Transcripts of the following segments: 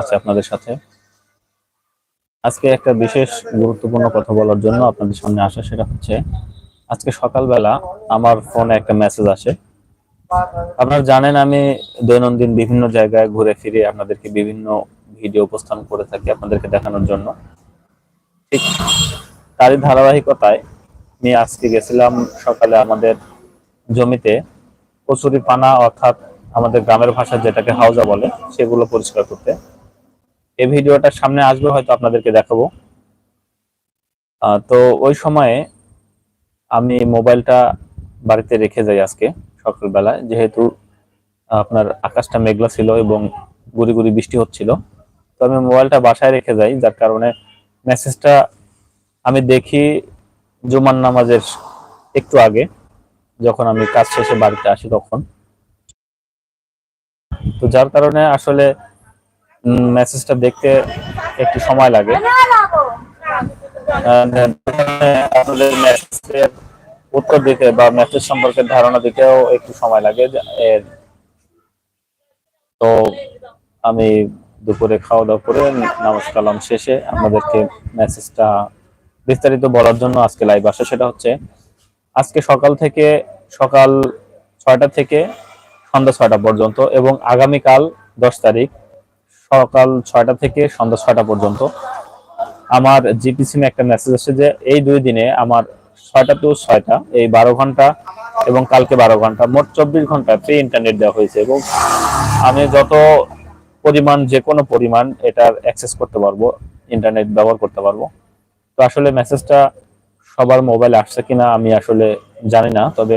আছে আপনাদের সাথে। আজকে একটা বিশেষ গুরুত্বপূর্ণ কথা বলার জন্য আপনাদের সামনে আসা সেটা হচ্ছে, আজকে সকালবেলা আমার ফোনে একটা মেসেজ আসে। আপনারা জানেন আমি দৈনন্দিন বিভিন্ন জায়গায় ঘুরে ফিরে আপনাদেরকে বিভিন্ন ভিডিও উপস্থান করে থাকি আপনাদেরকে দেখানোর জন্য। ঠিক তারই ধারাবাহিকতায় আমি আজকে গেছিলাম সকালে আমাদের জমিতে কচুরি পানা অর্থাৎ আমাদের গ্রামের ভাষায় যেটাকে হাউজা বলে, সেগুলো পরিষ্কার করতে। এই ভিডিওটা সামনে আসবে, হয়তো আপনাদেরকে দেখাবো। তো ওই সময়ে আমি মোবাইলটা বাড়িতে রেখে যাই আজকে, সকালবেলায়। যেহেতু আপনার আকাশটা মেঘলা ছিল এবং গুড়ি গুড়ি বৃষ্টি হচ্ছিল, তো আমি মোবাইলটা বাসায় রেখে যাই। যার কারণে মেসেজটা আমি দেখি জুমার নামাজের একটু আগে, যখন আমি কাজ শেষে বাড়িতে আসি তখন। তো যার কারণে আসলে মেসেজটা দেখতে একটু সময় লাগে। উত্তর দিতে বা মেসেজ সম্পর্কে ধারণা দিতেও একটু সময় লাগে। তো আমি দুপুরে খাওয়া দাওয়া করে নামাজ কালাম শেষে আমাদেরকে মেসেজটা বিস্তারিত বলার জন্য আজকে লাইভ আসা। সেটা হচ্ছে, আজকে সকাল থেকে সকাল ছয়টা থেকে সন্ধ্যা ছয়টা পর্যন্ত এবং আগামীকাল দশ তারিখ সকাল ছয়টা থেকে সন্ধ্যা ছয়টা পর্যন্ত। আমার জিপি সিমে একটা মেসেজ আসছে যে, এই দুই দিনে আমার ছয়টা টু ছয়টা, এই বারো ঘণ্টা এবং কালকে বারো ঘণ্টা, মোট চব্বিশ ঘণ্টা ফ্রি ইন্টারনেট দেওয়া হয়েছে এবং আমি যত পরিমাণ যে কোনো পরিমাণ এটার অ্যাক্সেস করতে পারব ইন্টারনেট ব্যবহার করতে পারব। তো আসলে মেসেজটা সবার মোবাইলে আসছে কিনা আমি আসলে জানি না, তবে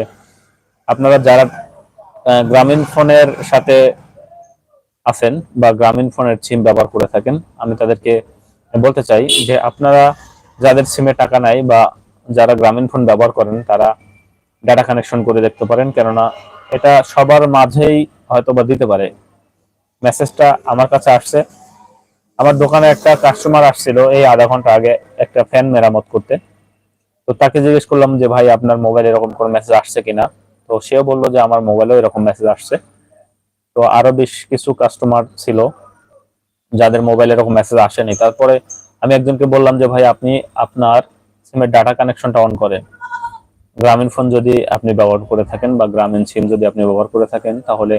আপনারা যারা গ্রামীণ ফোনের সাথে আছেন বা গ্রামীণ ফোনের সিম ব্যবহার করে থাকেন, আমি তাদেরকে বলতে চাই যে আপনারা যাদের সিমে টাকা নাই বা যারা গ্রামীণ ফোন ব্যবহার করেন, তারা ডাটা কানেকশন করে দেখতে পারেন। কেননা এটা সবার মাঝেই হয়তো বা দিতে পারে। মেসেজটা আমার কাছে আসছে। আমার দোকানে একটা কাস্টমার আসছিল এই আধা ঘণ্টা আগে একটা ফ্যান মেরামত করতে। তো তাকে জিজ্ঞেস করলাম যে, ভাই, আপনার মোবাইলে এরকম কোনো মেসেজ আসছে কিনা? তো সেও বলল যে, আমার মোবাইলেও এরকম মেসেজ আসছে। তো আরও বেশ কিছু কাস্টমার ছিল, যাদের মোবাইলে এরকম মেসেজ আসেনি। তারপরে আমি একজনকে বললাম যে, ভাই, আপনি আপনার সিমের ডাটা কানেকশনটা অন করেন। গ্রামীণ ফোন যদি আপনি ব্যবহার করে থাকেন বা গ্রামীণ সিম যদি আপনি ব্যবহার করে থাকেন, তাহলে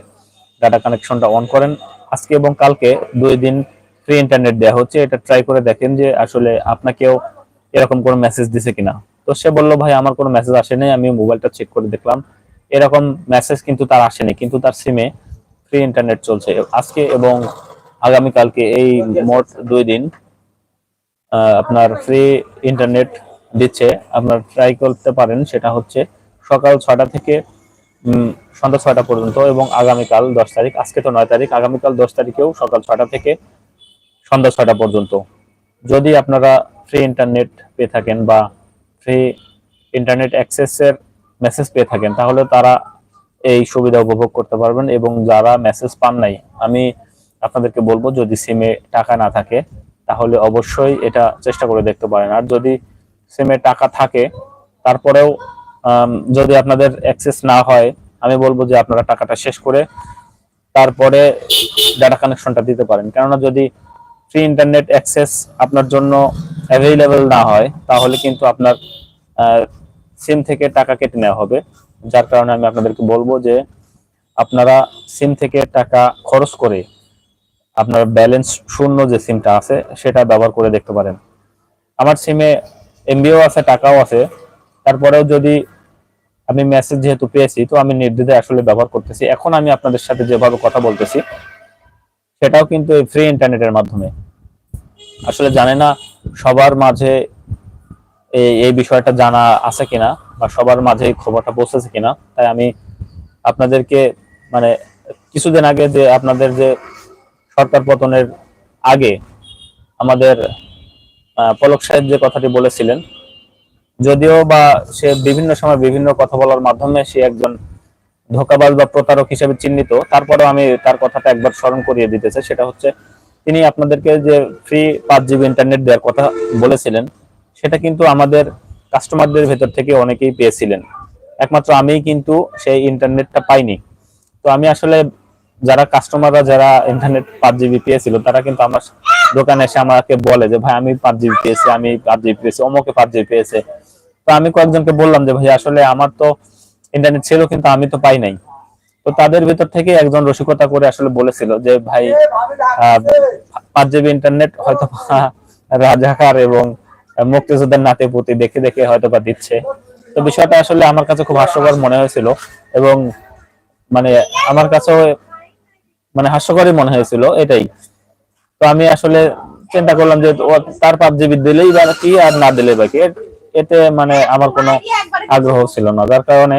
ডাটা কানেকশনটা অন করেন। আজকে এবং কালকে দুই দিন ফ্রি ইন্টারনেট দেওয়া হচ্ছে। এটা ট্রাই করে দেখেন যে, আসলে আপনাকেও এরকম কোনো মেসেজ দিছে কিনা। তো সে বলল, ভাই, আমার কোনো মেসেজ আসেনি। আমি মোবাইলটা চেক করে দেখলাম। এরকম মেসেজ কিন্তু তার আসেনি। কিন্তু তার সিমে ফ্রি ইন্টারনেট চলছে। আজকে এবং আগামীকালকে এই মোট দুই দিন আপনার ফ্রি ইন্টারনেট দিচ্ছে। আপনার ট্রাই করতে পারেন, সেটা হচ্ছে সকাল ছয়টা থেকে সন্ধ্যা ছয়টা পর্যন্ত এবং আগামীকাল দশ তারিখ। আজকে তো নয় তারিখ, আগামীকাল দশ তারিখেও সকাল ছয়টা থেকে সন্ধ্যা ছয়টা পর্যন্ত। যদি আপনারা ফ্রি ইন্টারনেট পেয়ে থাকেন বা ফ্রি ইন্টারনেট অ্যাক্সেসের মেসেজ পেয়ে থাকেন, তাহলে তারা এই সুবিধা উপভোগ করতে পারবেন এবং যারা মেসেজ পান নাই, আমি আপনাদেরকে বলব যদি সিমে টাকা না থাকে, তাহলে অবশ্যই এটা চেষ্টা করে দেখতে পারেন। আর যদি সিমে টাকা থাকে, তারপরেও যদি আপনাদের অ্যাক্সেস না হয়, আমি বলব যে আপনারা টাকাটা শেষ করে তারপরে ডাটা কানেকশনটা দিতে পারেন। কেননা যদি ফ্রি ইন্টারনেট অ্যাক্সেস আপনার জন্য অ্যাভেলেবেল না হয়, তাহলে কিন্তু আপনার সিম থেকে টাকা কেটে নেওয়া হবে। যার কারণে আমি আপনাদেরকে বলব যে আপনারা সিম থেকে টাকা খরচ করে আপনার ব্যালেন্স শূন্য যে সিমটা আছে, সেটা ব্যবহার করে দেখতে পারেন। আমার সিমে এমবিও আছে, টাকাও আছে। তারপরেও যদি আমি মেসেজ যেহেতু পেয়েছি, তো আমি নির্দ্বিধায় আসলে ব্যবহার করতেছি। এখন আমি আপনাদের সাথে যেভাবে কথা বলতেছি, সেটাও কিন্তু এই ফ্রি ইন্টারনেটের মাধ্যমে। আসলে জানে না সবার মাঝে এই এই বিষয়টা জানা আছে কিনা। বা সবার মাঝে খবরটা পৌঁছেছে কিনা, তাই আমি আপনাদেরকে মানে কিছুদিন আগে যে আপনাদের যে সরকার পতনের আগে আমাদের পলক সাহেব যে কথাটি বলেছিলেন, যদিও বা সে বিভিন্ন সময় বিভিন্ন কথা বলার মাধ্যমে সে একজন ধোকাবাজ বা প্রতারক হিসেবে চিহ্নিত, তারপরেও আমি তার কথাটা একবার স্মরণ করিয়ে দিতেছে সেটা হচ্ছে তিনি আপনাদেরকে যে ফ্রি পাঁচ জিবি ইন্টারনেট দেওয়ার কথা বলেছিলেন, সেটা কিন্তু আমাদের কাস্টমারদের ভেতর থেকে অনেকেই পেয়েছিলেন। একমাত্র আমিই কিন্তু সেই ইন্টারনেটটা পাইনি। তো আমি আসলে যারা কাস্টমাররা যারা ইন্টারনেট পাঁচ জিবি পেয়েছিল, তারা কিন্তু আমার দোকানে এসে আমাকে বলে যে, ভাই, আমি পাঁচ জিবি পেয়েছি, আমি পাঁচ জিবি পেয়েছি, অমুকে পাঁচ জিবি পেয়েছে। তো আমি কয়েকজনকে বললাম যে, ভাই, আসলে আমার তো ইন্টারনেট ছিল, কিন্তু আমি তো পাই নাই। তো তাদের ভিতর থেকে একজন রসিকতা করে আসলে বলেছিল যে, ভাই পাঁচ জিবি ইন্টারনেট হয়তো রাজাকার এবং মুক্তিযোদ্ধার নাতে পুতি দেখে দেখে হয়তো বা দিচ্ছে। তো বিষয়টা আসলে আমার কাছে খুব হাস্যকর মনে হয়েছিল এবং মানে আমার কাছেও মানে হাস্যকরই মনে হয়েছিল, এটাই। তো আমি আসলে চিন্তা করলাম যে তার পাঁচ জিবি দিলেই বা কি আর না দিলে বা কি? এতে মানে আমার কোনো আগ্রহ ছিল না। যার কারণে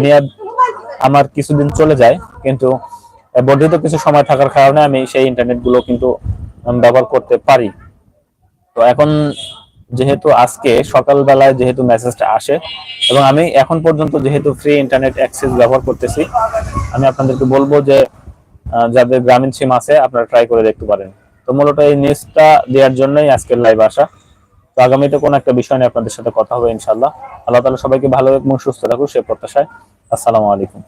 মেয়াদ আমার কিছুদিন চলে যায়, কিন্তু বর্ধিত কিছু সময় থাকার কারণে আমি সেই ইন্টারনেটগুলো কিন্তু ব্যবহার করতে পারি। তো এখন যেহেতু আজকে সকালবেলায় যেহেতু মেসেজটা আসে এবং আমি এখন পর্যন্ত যেহেতু ফ্রি ইন্টারনেট অ্যাক্সেস ব্যবহার করতেছি, আমি আপনাদেরকে বলব যে যাদের গ্রামীণ সিম আছে, আপনারা ট্রাই করে দেখতে পারেন। তো মূলত এই নিউজটা দেওয়ার জন্যই আজকের লাইভ আসা। তো আগামীতে কোনো একটা বিষয় নিয়ে আপনাদের সাথে কথা হবে ইনশাল্লাহ আল্লাহ তালা সবাইকে ভালো এবং সুস্থ রাখুক, সে প্রত্যাশায়। আসসালামু আলাইকুম।